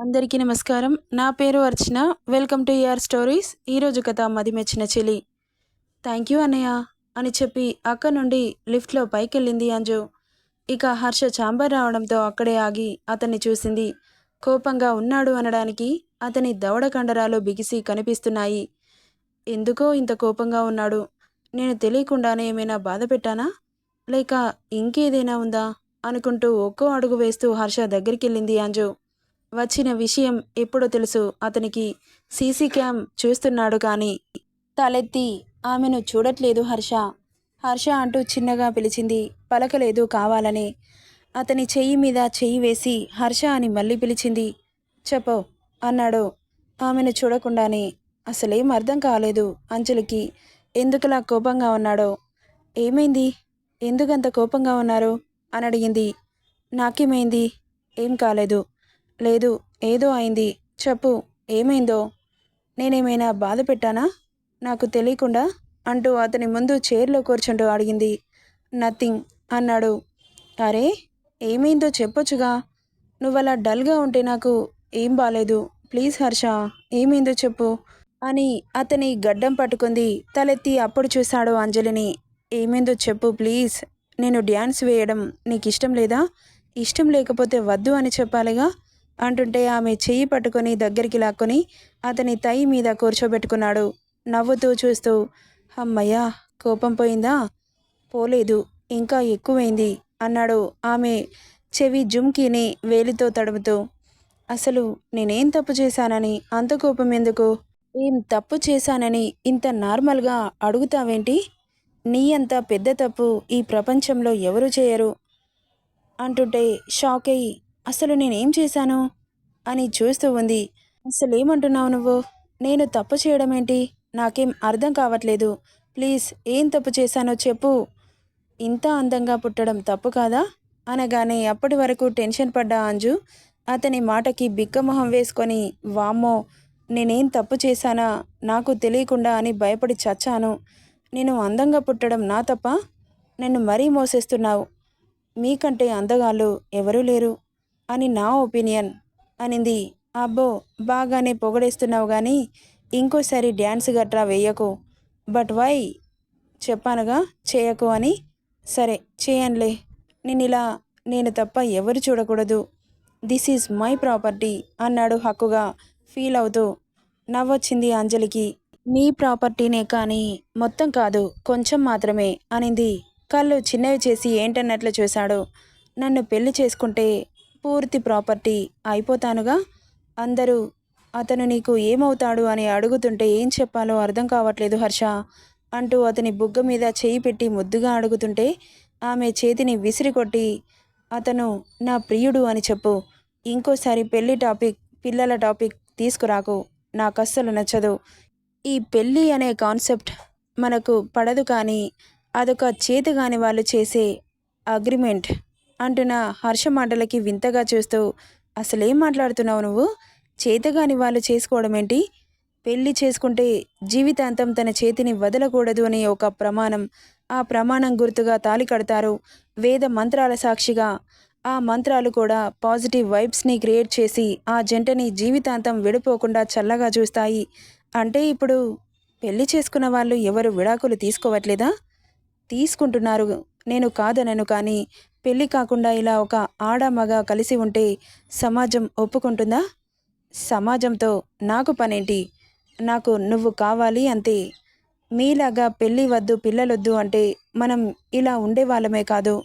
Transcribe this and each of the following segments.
అందరికీ నమస్కారం. నా పేరు Archana. Welcome to your stories ఈరోజు కథ మది మెచ్చిన చెలి. థ్యాంక్ యూ అన్నయ్య అని చెప్పి అక్క నుండి లిఫ్ట్లో పైకెళ్ళింది అంజు. ఇక హర్ష చాంబర్ రావడంతో అక్కడే ఆగి అతన్ని చూసింది. కోపంగా ఉన్నాడు అనడానికి అతని దవడ కండరాలు బిగిసి కనిపిస్తున్నాయి. ఎందుకో ఇంత కోపంగా ఉన్నాడు. నేను తెలియకుండానే ఏమైనా బాధ పెట్టానా? లేక ఇంకేదైనా ఉందా? అనుకుంటూ ఒక్కో అడుగు వేస్తూ హర్ష దగ్గరికి వెళ్ళింది అంజు. వచ్చిన విషయం ఎప్పుడో తెలుసు. అతనికి సీసీ క్యామ్ చూస్తున్నాడు కానీ తలెత్తి ఆమెను చూడట్లేదు హర్ష. హర్ష అంటూ చిన్నగా పిలిచింది. పలకలేదు కావాలని. అతని చెయ్యి మీద చెయ్యి వేసి హర్ష అని మళ్ళీ పిలిచింది. చెప్పో అన్నాడు. ఆమెను చూడకుండానే. అసలేం అర్థం కాలేదు అంజలికి. ఎందుకులా కోపంగా ఉన్నాడో. ఏమైంది? ఎందుకంత కోపంగా ఉన్నారు? అని అడిగింది. నాకేమైంది? ఏం కాలేదు. లేదు ఏదో అయింది. చెప్పు ఏమైందో? నేనేమైనా బాధ పెట్టానా? నాకు తెలియకుండా అంటూ అతని ముందు చైర్లో కూర్చుంటూ అడిగింది. నథింగ్ అన్నాడు. అరే ఏమైందో చెప్పొచ్చుగా. నువ్వలా డల్గా ఉంటే నాకు ఏం బాలేదు. ప్లీజ్ హర్ష ఏమైందో చెప్పు అని అతని గడ్డం పట్టుకుంది. తలెత్తి అప్పుడు చూశాడు అంజలిని. ఏమైందో చెప్పు ప్లీజ్. నేను డ్యాన్స్ వేయడం నీకు ఇష్టం లేదా? ఇష్టం లేకపోతే వద్దు అని చెప్పాలిగా. అంటుంటే ఆమె చెయ్యి పట్టుకొని దగ్గరికి లాక్కొని అతని తై మీద కూర్చోబెట్టుకున్నాడు. నవ్వుతూ చూస్తూ అమ్మయ్యా కోపం పోయిందా? పోలేదు ఇంకా ఎక్కువైంది అన్నాడు ఆమె చెవి జుమ్కిని వేలితో తడుముతూ. అసలు నేనేం తప్పు చేశానని అంత కోపం ఎందుకు? ఏం తప్పు చేశానని ఇంత నార్మల్గా అడుగుతావేంటి? నీ అంత పెద్ద తప్పు ఈ ప్రపంచంలో ఎవరు చేయరు? అంటుంటే షాక్ అయ్యి అసలు నేనేం చేశాను? అని చూస్తూ ఉంది. అసలు ఏమంటున్నావు నువ్వు? నేను తప్పు చేయడం ఏంటి నాకేం అర్థం కావట్లేదు. ప్లీజ్ ఏం తప్పు చేశానో చెప్పు. ఇంత అందంగా పుట్టడం తప్పు కాదా? అనగానే అప్పటి వరకు టెన్షన్ పడ్డ అంజు అతని మాటకి బిక్కమొహం వేసుకొని వామ్మో నేనేం తప్పు చేశానా? నాకు తెలియకుండా అని భయపడి చచ్చాను. నేను అందంగా పుట్టడం నా తప్ప? నన్ను మరీ మోసేస్తున్నావు. మీకంటే అందగాళ్ళు ఎవరూ లేరు. అని నా ఒపీనియన్ అనింది. అబ్బో బాగానే పొగడేస్తున్నావు కానీ ఇంకోసారి డ్యాన్స్ గట్రా వేయకు. But why? చెప్పానుగా చేయకు అని. సరే చేయనులే నేను ఇలా నేను తప్ప ఎవరు చూడకూడదు. దిస్ ఈజ్ మై ప్రాపర్టీ అన్నాడు హక్కుగా ఫీల్ అవుతూ. నవ్వొచ్చింది అంజలికి. నీ ప్రాపర్టీనే కానీ మొత్తం కాదు కొంచెం మాత్రమే అనింది. కళ్ళు చిన్నవి చేసి ఏంటన్నట్లు చూశాడు. నన్ను పెళ్ళి చేసుకుంటే పూర్తి ప్రాపర్టీ అయిపోతానుగా? అందరూ అతను నీకు ఏమవుతాడు? అని అడుగుతుంటే ఏం చెప్పాలో అర్థం కావట్లేదు హర్ష అంటూ అతని బుగ్గ మీద చేయి పెట్టి ముద్దుగా అడుగుతుంటే ఆమె చేతిని విసిరికొట్టి అతను నా ప్రియుడు అని చెప్పు. ఇంకోసారి పెళ్ళి టాపిక్ పిల్లల టాపిక్ తీసుకురాకు. నాకు అస్సలు నచ్చదు. ఈ పెళ్ళి అనే కాన్సెప్ట్ మనకు పడదు కానీ అదొక చేతగాని వాళ్ళు చేసే అగ్రిమెంట్. అంటున్న హర్ష మాటలకి వింతగా చూస్తూ అసలేం మాట్లాడుతున్నావు నువ్వు? చేతగాని వాళ్ళు చేసుకోవడం ఏంటి పెళ్ళి చేసుకుంటే జీవితాంతం తన చేతిని వదలకూడదు అనే ఒక ప్రమాణం ఆ ప్రమాణం గుర్తుగా తాలి కడతారు వేద మంత్రాల సాక్షిగా. ఆ మంత్రాలు కూడా పాజిటివ్ వైబ్స్ని క్రియేట్ చేసి ఆ జంటని జీవితాంతం విడిపోకుండా చల్లగా చూస్తాయి. అంటే ఇప్పుడు పెళ్ళి చేసుకున్న వాళ్ళు ఎవరు విడాకులు తీసుకోవట్లేదా? తీసుకుంటున్నారు. నేను కాదనను కానీ పెళ్ళి కాకుండా ఇలా ఒక ఆడ మగ కలిసి ఉంటే సమాజం ఒప్పుకుంటుందా? సమాజంతో నాకు పనేంటి? నాకు నువ్వు కావాలి అంతే మీలాగా పెళ్ళి వద్దు పిల్లలొద్దు అంటే మనం ఇలా ఉండేవాళ్ళమే కాదు.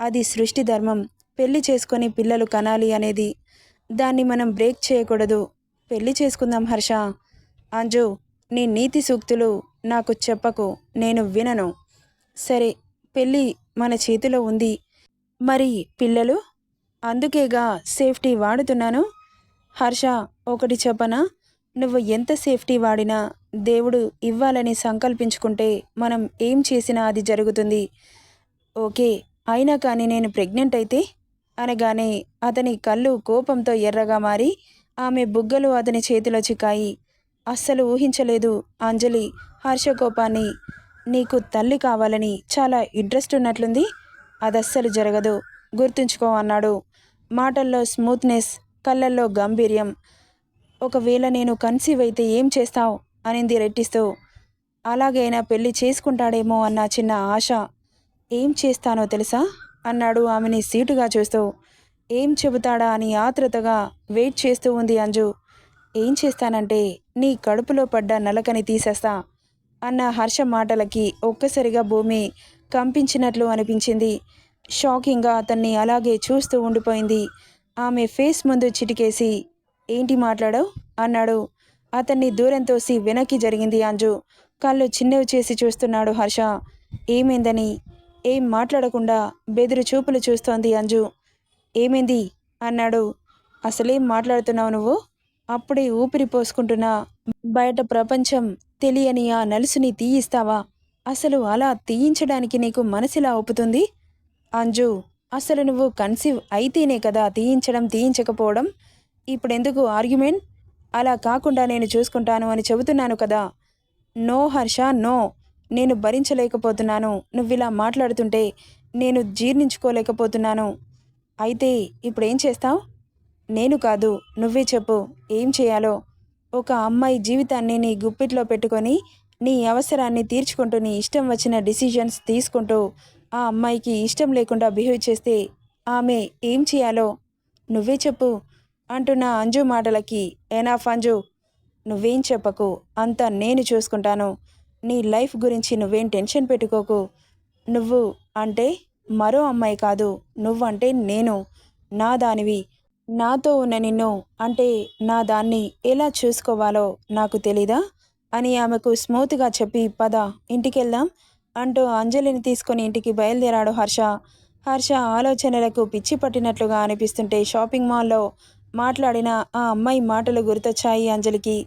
అది సృష్టి ధర్మం. పెళ్ళి చేసుకొని పిల్లలు కనాలి అనేది దాన్ని మనం బ్రేక్ చేయకూడదు. పెళ్ళి చేసుకుందాం హర్ష. అంజు నీ నీతి సూక్తులు నాకు చెప్పకు నేను వినను. సరే పెళ్ళి మన చేతిలో ఉంది. మరి పిల్లలు అందుకేగా సేఫ్టీ వాడుతున్నాను. హర్ష ఒకటి చెప్పనా? నువ్వు ఎంత సేఫ్టీ వాడినా దేవుడు ఇవ్వాలని సంకల్పించుకుంటే మనం ఏం చేసినా అది జరుగుతుంది. ఓకే అయినా కానీ నేను ప్రెగ్నెంట్ అయితే? అనగానే అతని కళ్ళు కోపంతో ఎర్రగా మారి ఆమె బుగ్గలు అతని చేతిలో చిక్కాయి. అస్సలు ఊహించలేదు అంజలి హర్ష కోపాన్ని. నీకు తల్లి కావాలని చాలా ఇంట్రెస్ట్ ఉన్నట్లుంది. అదస్సలు జరగదు. గుర్తుంచుకో అన్నాడు. మాటల్లో స్మూత్నెస్ కళ్ళల్లో గంభీర్యం. ఒకవేళ నేను కన్సీవ్ అయితే ఏం చేస్తావు? అనింది రెట్టిస్తూ. అలాగైనా పెళ్ళి చేసుకుంటాడేమో అన్న చిన్న ఆశ. ఏం చేస్తానో తెలుసా? అన్నాడు ఆమెని సీటుగా చూస్తూ. ఏం చెబుతాడా అని ఆత్రుతగా వెయిట్ చేస్తూ ఉంది అంజు. ఏం చేస్తానంటే నీ కడుపులో పడ్డ నలకని తీసేస్తా అన్న హర్ష మాటలకి ఒక్కసారిగా భూమి కంపించినట్లు అనిపించింది. షాకింగ్గా అతన్ని అలాగే చూస్తూ ఉండిపోయింది. ఆమె ఫేస్ ముందు చిటికేసి ఏంటి మాట్లాడావు? అన్నాడు. అతన్ని దూరం తోసి వెనక్కి జరిగింది అంజు. కళ్ళు చిన్నవి చేసి చూస్తున్నాడు హర్ష. ఏమైందని? ఏం మాట్లాడకుండా బెదురు చూపులు చూస్తోంది అంజు. ఏమైంది? అన్నాడు. అసలేం మాట్లాడుతున్నావు నువ్వు? అప్పుడే ఊపిరి పోసుకుంటున్నా. బయట ప్రపంచం తెలియని ఆ నలుసుని తీయిస్తావా? అసలు అలా తీయించడానికి నీకు మనసిలా ఒప్పుతుంది? అంజు అసలు నువ్వు కన్సీవ్ అయితేనే కదా తీయించడం తీయించకపోవడం? ఇప్పుడెందుకు ఆర్గ్యుమెంట్? అలా కాకుండా నేను చూసుకుంటాను అని చెబుతున్నాను కదా. No Harsha no. నేను భరించలేకపోతున్నాను. నువ్విలా మాట్లాడుతుంటే నేను జీర్ణించుకోలేకపోతున్నాను. అయితే ఇప్పుడేం చేస్తావు? నేను కాదు నువ్వే చెప్పు. ఏం చేయాలో? ఒక అమ్మాయి జీవితాన్ని నీ గుప్పిట్లో పెట్టుకొని నీ అవసరాన్ని తీర్చుకుంటూ నీ ఇష్టం వచ్చిన డిసిజన్స్ తీసుకుంటూ ఆ అమ్మాయికి ఇష్టం లేకుండా బిహేవ్ చేస్తే ఆమె ఏం చేయాలో? నువ్వే చెప్పు అంటున్న అంజు మాటలకి. ఎనాఫ్ అంజు నువ్వేం చెప్పకు అంతా నేను చూసుకుంటాను. నీ లైఫ్ గురించి నువ్వేం టెన్షన్ పెట్టుకోకు. నువ్వు అంటే మరో అమ్మాయి కాదు నువ్వంటే నేను. నా దానివి. నాతో ఉన్న నిన్ను అంటే నా దాన్ని ఎలా చూసుకోవాలో నాకు తెలీదా? అని ఆమెకు స్మూత్గా చెప్పి పద ఇంటికెళ్దాం అంటూ అంజలిని తీసుకొని ఇంటికి బయలుదేరాడు హర్ష. హర్ష ఆలోచనలకు పిచ్చి పట్టినట్లుగా అనిపిస్తుంటే షాపింగ్ మాల్లో మాట్లాడిన ఆ అమ్మాయి మాటలు గుర్తొచ్చాయి అంజలికి.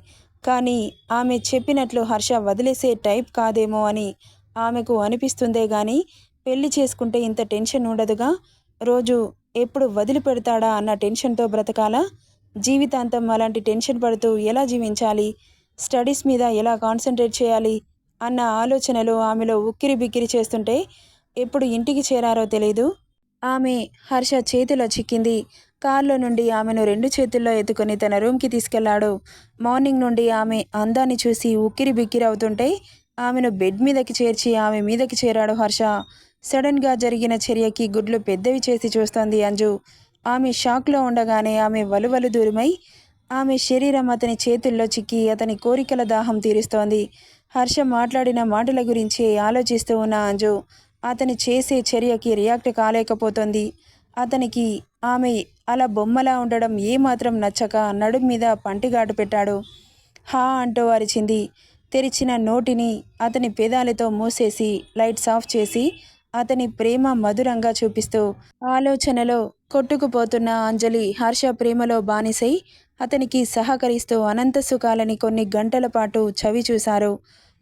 కానీ ఆమె చెప్పినట్లు హర్ష వదిలేసే టైప్ కాదేమో అని ఆమెకు అనిపిస్తుందే గాని పెళ్ళి చేసుకుంటే ఇంత టెన్షన్ ఉండదుగా? రోజు ఎప్పుడు వదిలిపెడతాడా అన్న టెన్షన్తో బ్రతకాలా? జీవితాంతం అలాంటి టెన్షన్ పడుతూ ఎలా జీవించాలి? స్టడీస్ మీద ఎలా కాన్సన్ట్రేట్ చేయాలి అన్న ఆలోచనలు ఆమెలో ఉక్కిరి బిక్కిరి చేస్తుంటే ఎప్పుడు ఇంటికి చేరారో తెలియదు ఆమె హర్ష చేతిలో చిక్కింది. కారులో నుండి ఆమెను రెండు చేతుల్లో ఎత్తుకొని తన రూమ్కి తీసుకెళ్ళాడు. మార్నింగ్ నుండి ఆమె అందాన్ని చూసి ఉక్కిరి బిక్కిరి అవుతుంటే ఆమెను బెడ్ మీదకి చేర్చి ఆమె మీదకి చేరాడు హర్ష. సడన్గా జరిగిన చర్యకి గుడ్లు పెద్దవి చేసి చూస్తోంది అంజు. ఆమె షాక్లో ఉండగానే ఆమె వలువలు దూరమై ఆమె శరీరం అతని చేతుల్లో చిక్కి అతని కోరికల దాహం తీరుస్తోంది. హర్ష మాట్లాడిన మాటల గురించి ఆలోచిస్తూ ఉన్న అంజు అతని చేసే చర్యకి రియాక్ట్ కాలేకపోతోంది. అతనికి ఆమె అలా బొమ్మలా ఉండడం ఏమాత్రం నచ్చక నడుం మీద పంటిగాటు పెట్టాడు. హా అంటూ అరిచింది. తెరిచిన నోటిని అతని పేదాలతో మూసేసి లైట్స్ ఆఫ్ చేసి అతని ప్రేమ మధురంగా చూపిస్తూ ఆలోచనలో కొట్టుకుపోతున్న అంజలి హర్ష ప్రేమలో బానిసై అతనికి సహకరిస్తూ అనంత సుఖాలని కొన్ని గంటల పాటు చవి చూశారు.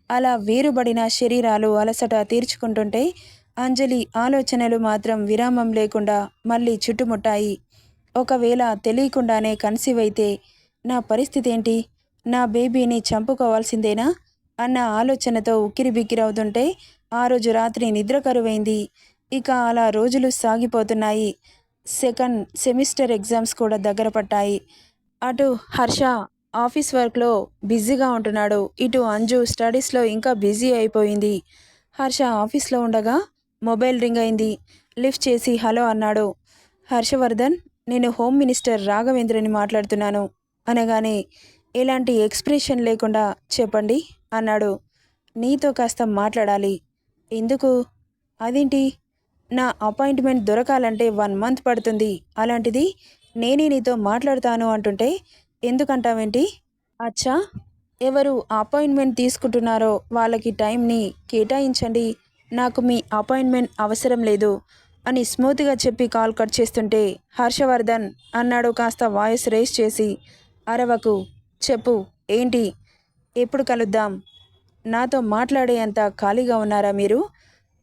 అలా వేరుబడిన శరీరాలు అలసట తీర్చుకుంటుంటే అంజలి ఆలోచనలు మాత్రం విరామం లేకుండా మళ్ళీ చుట్టుముట్టాయి. ఒకవేళ తెలియకుండానే కన్సీవ్ అయితే నా పరిస్థితి ఏంటి నా బేబీని చంపుకోవాల్సిందేనా? అన్న ఆలోచనతో ఉక్కిరిబిక్కిరవుతుంటే ఆ రోజు రాత్రి నిద్ర కరువైంది. ఇక అలా రోజులు సాగిపోతున్నాయి. సెకండ్ సెమిస్టర్ ఎగ్జామ్స్ కూడా దగ్గర పట్టాయి. అటు హర్ష ఆఫీస్ వర్క్లో బిజీగా ఉంటున్నాడు. ఇటు అంజు స్టడీస్లో ఇంకా బిజీ అయిపోయింది. హర్ష ఆఫీస్లో ఉండగా మొబైల్ రింగ్ అయింది. లిఫ్ట్ చేసి హలో అన్నాడు. హర్షవర్ధన్ నేను హోమ్ మినిస్టర్ రాఘవేంద్రని మాట్లాడుతున్నాను. అనగానే ఎలాంటి ఎక్స్ప్రెషన్ లేకుండా చెప్పండి అన్నాడు. నీతో కాస్త మాట్లాడాలి. ఎందుకు? అదేంటి? నా అపాయింట్మెంట్ దొరకాలంటే వన్ మంత్ పడుతుంది. అలాంటిది నేనే నీతో మాట్లాడతాను అంటుంటే ఎందుకంటావేంటి? అచ్చా ఎవరు అపాయింట్మెంట్ తీసుకుంటున్నారో వాళ్ళకి టైంని కేటాయించండి. నాకు మీ అపాయింట్మెంట్ అవసరం లేదు అని స్మూత్గా చెప్పి కాల్ కట్ చేస్తుంటే హర్షవర్ధన్ అన్నాడు కాస్త వాయిస్ రేస్ చేసి. అరవకు చెప్పు ఏంటి? ఎప్పుడు కలుద్దాం? నాతో మాట్లాడేంత ఖాళీగా ఉన్నారా మీరు?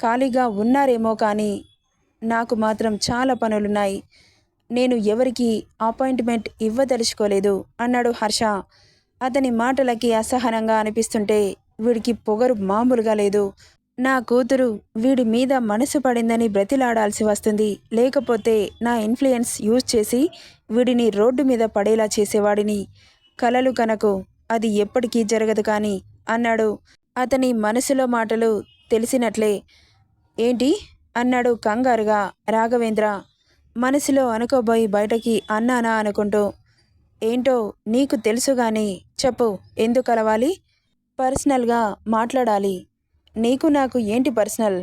ఖాళీగా ఉన్నారేమో కానీ నాకు మాత్రం చాలా పనులున్నాయి. నేను ఎవరికి అపాయింట్మెంట్ ఇవ్వదలుచుకోలేదు అన్నాడు హర్ష. అతని మాటలకి అసహనంగా అనిపిస్తుంటే వీడికి పొగరు మామూలుగా లేదు. నా కూతురు వీడి మీద మనసు పడిందని బ్రతిలాడాల్సి వస్తుంది. లేకపోతే నా ఇన్ఫ్లుయెన్స్ యూజ్ చేసి వీడిని రోడ్డు మీద పడేలా చేసేవాడిని. కలలు కనకు అది ఎప్పటికీ జరగదు కానీ అన్నాడు. అతని మనసులో మాటలు తెలిసినట్లే. ఏంటి? అన్నాడు కంగారుగా రాఘవేంద్ర. మనసులో అనుకోబోయి బయటకి అన్నానా అనుకుంటూ ఏంటో నీకు తెలుసు గాని చెప్పు ఎందుకు కలవాలి పర్సనల్గా మాట్లాడాలి. నీకు నాకు ఏంటి పర్సనల్?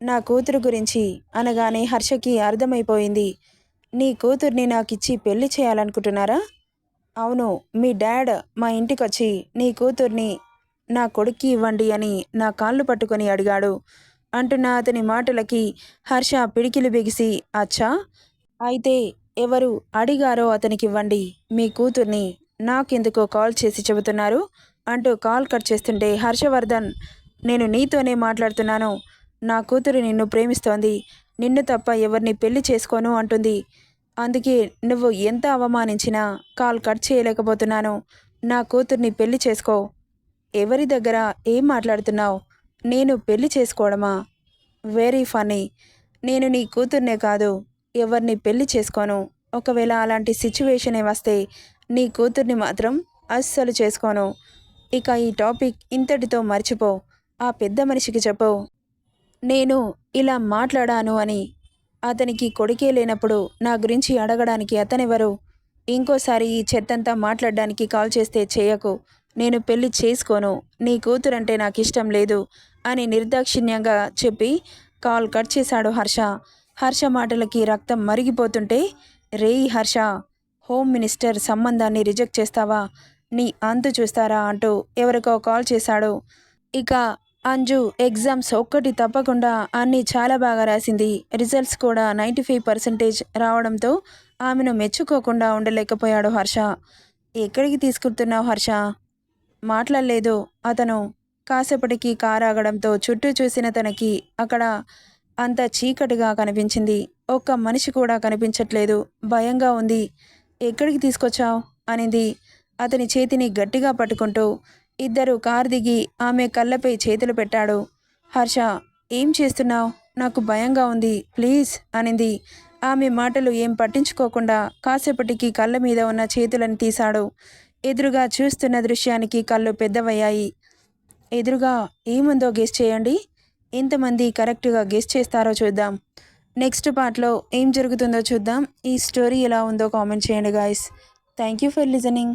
నా కూతురు గురించి అనగానే హర్షకి అర్థమైపోయింది. నీ కూతుర్ని నాకిచ్చి పెళ్ళి చేయాలనుకుంటున్నారా? అవును మీ డాడ్ మా ఇంటికొచ్చి నీ కూతుర్ని నా కొడుక్కి ఇవ్వండి అని నా కాళ్ళు పట్టుకొని అడిగాడు. అంటున్న అతని మాటలకి హర్ష పిడికిలు బిగిసి అచ్చా అయితే ఎవరు అడిగారో అతనికి ఇవ్వండి మీ కూతుర్ని నాకెందుకో కాల్ చేసి చెబుతున్నారు అంటూ కాల్ కట్ చేస్తుంటే హర్షవర్ధన్ నేను నీతోనే మాట్లాడుతున్నాను. నా కూతురు నిన్ను ప్రేమిస్తోంది. నిన్ను తప్ప ఎవరిని పెళ్ళి చేసుకోను అంటుంది. అందుకే నువ్వు ఎంత అవమానించినా కాల్ కట్ చేయలేకపోతున్నాను. నా కూతుర్ని పెళ్ళి చేసుకో. ఎవరి దగ్గర ఏం మాట్లాడుతున్నావు? నేను పెళ్ళి చేసుకోవడమా? వెరీ ఫనీ నేను నీ కూతుర్నే కాదు. ఎవరిని పెళ్ళి చేసుకోను. ఒకవేళ అలాంటి సిచ్యువేషనే వస్తే నీ కూతుర్ని మాత్రం అస్సలు చేసుకోను. ఇక ఈ టాపిక్ ఇంతటితో మర్చిపో. ఆ పెద్ద మనిషికి చెప్పు. నేను ఇలా మాట్లాడాను అని. అతనికి కొడుకే లేనప్పుడు నా గురించి అడగడానికి అతనెవరు? ఇంకోసారి ఈ చెత్తంతా మాట్లాడడానికి కాల్ చేస్తే చేయకు. నేను పెళ్ళి చేసుకోను. నీ కూతురంటే నాకు ఇష్టం లేదు అని నిర్దాక్షిణ్యంగా చెప్పి కాల్ కట్ చేశాడు హర్ష. హర్ష మాటలకి రక్తం మరిగిపోతుంటే రేయ్ హర్ష హోమ్ మినిస్టర్ సంబంధాన్ని రిజెక్ట్ చేస్తావా? నీ అంతు చూస్తారా? అంటూ ఎవరికో కాల్ చేశాడు. ఇక అంజు ఎగ్జామ్స్ ఒక్కటి తప్పకుండా అన్నీ చాలా బాగా రాసింది. రిజల్ట్స్ కూడా నైంటీ ఫైవ్ పర్సెంటేజ్ రావడంతో ఆమెను మెచ్చుకోకుండా ఉండలేకపోయాడు హర్ష. ఎక్కడికి తీసుకుంటున్నావు హర్ష? మాట్లాడలేదు. అతను కాసేపటికి కారాగడంతో చుట్టూ చూసిన తనకి అక్కడ అంత చీకటిగా కనిపించింది. ఒక్క మనిషి కూడా కనిపించట్లేదు. భయంగా ఉంది. ఎక్కడికి తీసుకొచ్చావు? అనింది. అతని చేతిని గట్టిగా పట్టుకుంటూ ఇద్దరు కారు దిగి ఆమె కళ్ళపై చేతులు పెట్టాడు. హర్ష ఏం చేస్తున్నావు? నాకు భయంగా ఉంది. ప్లీజ్ అనింది. ఆమె మాటలు ఏం పట్టించుకోకుండా కాసేపటికి కళ్ళ మీద ఉన్న చేతులను తీశాడు. ఎదురుగా చూస్తున్న దృశ్యానికి కళ్ళు పెద్దవయ్యాయి. ఎదురుగా ఏముందో గెస్ చేయండి. ఎంతమంది కరెక్ట్గా గెస్ట్ చేస్తారో చూద్దాం. నెక్స్ట్ పార్ట్లో ఏం జరుగుతుందో చూద్దాం. ఈ స్టోరీ ఎలా ఉందో కామెంట్ చేయండి guys thank you for listening